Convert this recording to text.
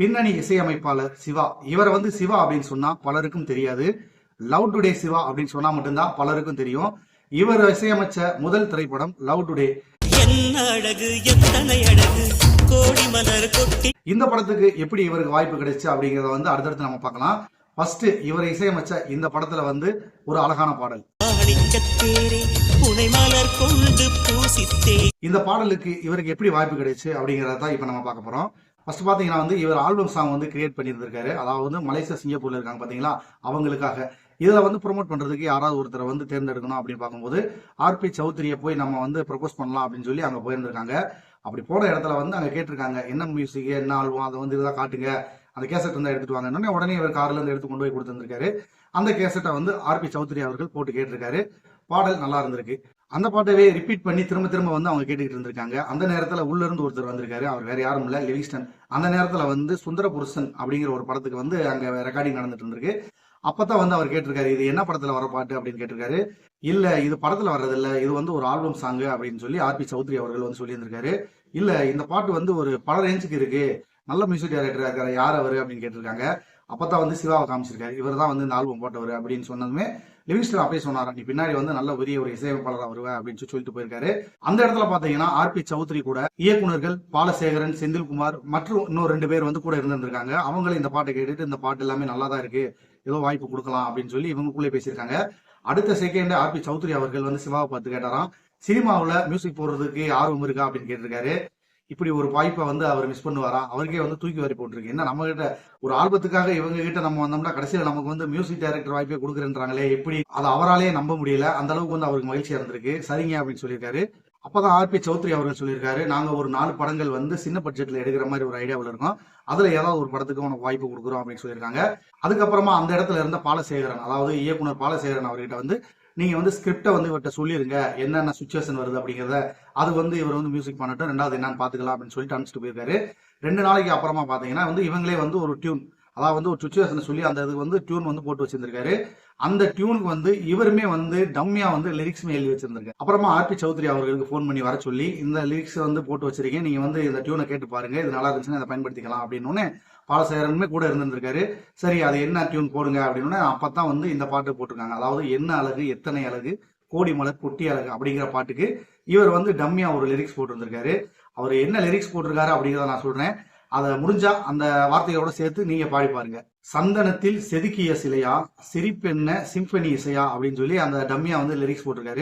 பின்னணி இசையமைப்பாளர் சிவா. இவரை வந்து சிவா அப்படின்னு சொன்னா பலருக்கும் தெரியாது. லவ் டுடே சிவா அப்படின்னு சொன்னா மட்டும்தான் பலருக்கும் தெரியும். இவர் இசையமைச்ச முதல் திரைப்படம் லவ் டுடே. இந்த படத்துக்கு எப்படி இவருக்கு வாய்ப்பு கிடைச்சு அப்படிங்கறத வந்து அடுத்தடுத்து நம்ம பார்க்கலாம். ஃபர்ஸ்ட் இவர் இசையமைச்ச இந்த படத்துல வந்து ஒரு அழகான பாடல். இந்த பாடலுக்கு இவருக்கு எப்படி வாய்ப்பு கிடைச்சு அப்படிங்கறத தான் இப்ப நம்ம பார்க்க போறோம். ஃபர்ஸ்ட் பார்த்தீங்கன்னா வந்து இவர் ஆல்பம் சாங் வந்து கிரியேட் பண்ணியிருந்திருக்காரு. அதாவது வந்து மலேசியா சிங்கப்பூர்ல இருக்காங்க பார்த்தீங்களா? அவங்களுக்காக. இதில் வந்து ப்ரொமோட் பண்ணுறதுக்கு யாராவது ஒருத்தரை வந்து தேர்ந்தெடுக்கணும் அப்படின்னு பார்க்கும்போது ஆர்பி சௌத்ரியை போய் நம்ம வந்து ப்ரப்போஸ் பண்ணலாம் அப்படின்னு சொல்லி அங்கே போயிருந்திருக்காங்க. அப்படி போன இடத்துல வந்து அங்கே கேட்டிருக்காங்க என்ன மியூசிக் என்ன ஆல்பம் அதை வந்து இதெல்லாம் காட்டுங்க. அந்த கேசட் வந்து எடுத்துட்டு வாங்க உடனே இவர் கார்ல இருந்து எடுத்து கொண்டு போய் கொடுத்துருக்காரு அந்த கேசட்டை வந்து ஆர்பி சௌத்ரி அவர்கள் போட்டு கேட்டிருக்காரு. பாடல் நல்லா இருந்திருக்கு. அந்த பாட்டவே ரிப்பீட் பண்ணி திரும்ப திரும்ப வந்து அவங்க கேட்டுக்கிட்டு இருந்திருக்காங்க. அந்த நேரத்தில் உள்ள இருந்து ஒருத்தர் வந்திருக்காரு. அவர் வேற யாரும் இல்லை லிவிங்ஸ்டன். அந்த நேரத்தில் வந்து சுந்தர புருஷன் அப்படிங்கிற ஒரு படத்துக்கு வந்து அங்கே ரெக்கார்டிங் நடந்துட்டு இருந்திருக்கு. அப்பதான் வந்து அவர் கேட்டிருக்காரு இது என்ன படத்துல வர பாட்டு அப்படின்னு கேட்டிருக்காரு. இல்ல இது படத்துல வர்றது இல்ல இது வந்து ஒரு ஆல்பம் சாங் அப்படின்னு சொல்லி ஆர்பி சௌத்ரி அவர்கள் வந்து சொல்லியிருந்திருக்காரு. இல்ல இந்த பாட்டு வந்து ஒரு பல ரேஞ்சுக்கு இருக்கு. நல்ல மியூசிக் டைரக்டராக இருக்கிற யார் அவரு அப்படின்னு கேட்டிருக்காங்க. அப்பதான் வந்து சிவாவை காமிச்சிருக்காரு. இவர் தான் வந்து இந்த ஆல்பம் போட்டவர் அப்படின்னு சொன்னதுமே லிவிங்ஸ்டன் அப்படியே சொன்னாரா நீ பின்னாடி வந்து நல்ல பெரிய ஒரு இசையமைப்பாளராக வருவேன் அப்படின்னு சொல்லி சொல்லிட்டு போயிருக்காரு. அந்த இடத்துல பாத்தீங்கன்னா ஆர்பி சௌத்ரி கூட இயக்குனர்கள் பாலசேகரன் செந்தில்குமார் மற்றும் இன்னொரு ரெண்டு பேர் வந்து கூட இருந்திருக்காங்க அவங்களே இந்த பாட்டை கேட்டுட்டு இந்த பாட்டு எல்லாமே நல்லா தான் இருக்கு. ஏதோ வாய்ப்பு கொடுக்கலாம் அப்படின்னு சொல்லி இவங்களுக்குள்ளே பேசியிருக்காங்க. அடுத்த செகண்ட் ஆர்பி சௌத்ரி அவர்கள் வந்து சிவாவை பார்த்து கேட்டாராம். சினிமாவுல மியூசிக் போடுறதுக்கு ஆர்வம் இருக்கா? அப்படின்னு கேட்டிருக்காரு. இப்படி ஒரு வாய்ப்பை வந்து அவர் மிஸ் பண்ணுவாரா? அவருக்கே வந்து தூக்கி வாரி போட்டிருக்கு. என்ன நம்ம கிட்ட ஒரு ஆல்பத்துக்காக இவங்க கிட்ட நம்ம வந்தோம்னா கடைசியில் நமக்கு வந்து மியூசிக் டைரக்டர் வாய்ப்பே கொடுக்குறேன்றாங்களே எப்படி? அதை அவராலேயே நம்ப முடியல. அந்த அளவுக்கு வந்து அவருக்கு மகிழ்ச்சியா இருந்திருக்கு. சரிங்க அப்படின்னு சொல்லியிருக்காரு. அப்பதான் ஆர்பி சௌத்ரி அவர்கள் சொல்லியிருக்காரு நாங்க ஒரு நாலு படங்கள் வந்து சின்ன பட்ஜெட்ல எடுக்கிற மாதிரி ஒரு ஐடியாவில் இருக்கோம். அதுல ஏதாவது ஒரு படத்துக்கு உனக்கு வாய்ப்பு கொடுக்குறோம் அப்படின்னு சொல்லியிருக்காங்க. அதுக்கப்புறமா அந்த இடத்துல இருந்த பாலசேகரன் அதாவது இயக்குனர் பாலசேகரன் அவர்கிட்ட வந்து நீங்க வந்து ஸ்கிரிப்டை வந்து இவர்கிட்ட சொல்லிருங்க. என்னென்ன சுச்சுவேஷன் வருது அப்படிங்கறத அது வந்து இவர் வந்து மியூசிக் பண்ணட்டும். ரெண்டாவது என்னன்னு பாத்துக்கலாம் அப்படின்னு சொல்லிட்டு அனுப்பிச்சிட்டு போயிருக்காரு. ரெண்டு நாளைக்கு அப்புறமா பாத்தீங்கன்னா வந்து இவங்களே வந்து ஒரு டியூன் அதாவது வந்து ஒரு சுச்சுவேஷனை சொல்லி அந்த இது வந்து டியூன் வந்து போட்டு வச்சிருந்திருக்காரு. அந்த டியூனுக்கு வந்து இவருமே வந்து டம்மியா வந்து லிரிக்ஸுமே எழுதி வச்சிருந்திருக்காரு. அப்புறமா ஆர்பி சௌத்ரி அவர்களுக்கு ஃபோன் பண்ணி வர சொல்லி இந்த லிரிக்ஸ் வந்து போட்டு வச்சிருக்கீங்க நீங்க வந்து இந்த டியூனை கேட்டு பாருங்க இது நல்லா இருந்துச்சுன்னா அதை பயன்படுத்திக்கலாம் அப்படின்னு பாலசேகரனுமே கூட இருந்திருக்காரு சரி அது என்ன டியூன் போடுங்க அப்படின்னு அப்பதான் வந்து இந்த பாட்டு போட்டிருக்காங்க. அதாவது என்ன அழகு எத்தனை அழகு கோடி மலர் குட்டி அழகு அப்படிங்கிற பாட்டுக்கு இவர் வந்து டம்மியா ஒரு லிரிக்ஸ் போட்டிருந்திருக்காரு. அவர் என்ன லிரிக்ஸ் போட்டிருக்காரு அப்படிங்கிறத நான் சொல்றேன். அதை முடிஞ்சா அந்த வார்த்தையோட சேர்த்து நீங்க பாடி பாருங்க. சந்தனத்தில் செதுக்கிய சிலையா சிரிப்பென்ன சிம்பனி இசையா அப்படின்னு சொல்லி அந்த டம்மியா வந்து லிரிக்ஸ் போட்டிருக்காரு.